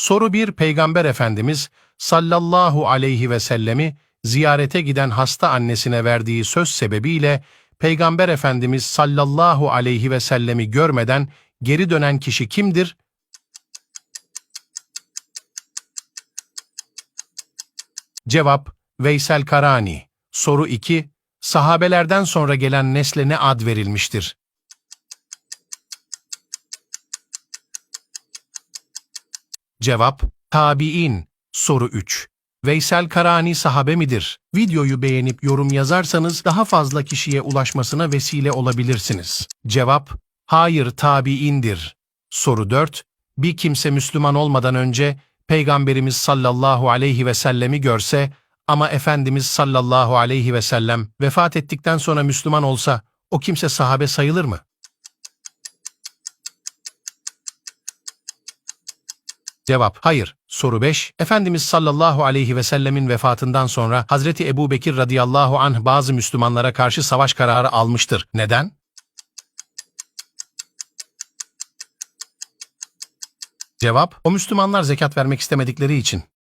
Soru 1. Peygamber Efendimiz sallallahu aleyhi ve sellemi ziyarete giden hasta annesine verdiği söz sebebiyle Peygamber Efendimiz sallallahu aleyhi ve sellemi görmeden geri dönen kişi kimdir? Cevap Veysel Karani. Soru 2. Sahabelerden sonra gelen nesle ne ad verilmiştir? Cevap Tabi'in. Soru 3. Veysel Karani sahabe midir? Videoyu beğenip yorum yazarsanız daha fazla kişiye ulaşmasına vesile olabilirsiniz. Cevap Hayır tabi'indir. Soru 4. Bir kimse Müslüman olmadan önce Peygamberimiz sallallahu aleyhi ve sellemi görse ama Efendimiz sallallahu aleyhi ve sellem vefat ettikten sonra Müslüman olsa o kimse sahabe sayılır mı? Cevap hayır. Soru 5. Efendimiz sallallahu aleyhi ve sellemin vefatından sonra Hazreti Ebu Bekir radıyallahu anh bazı Müslümanlara karşı savaş kararı almıştır. Neden? Cevap, o Müslümanlar zekat vermek istemedikleri için.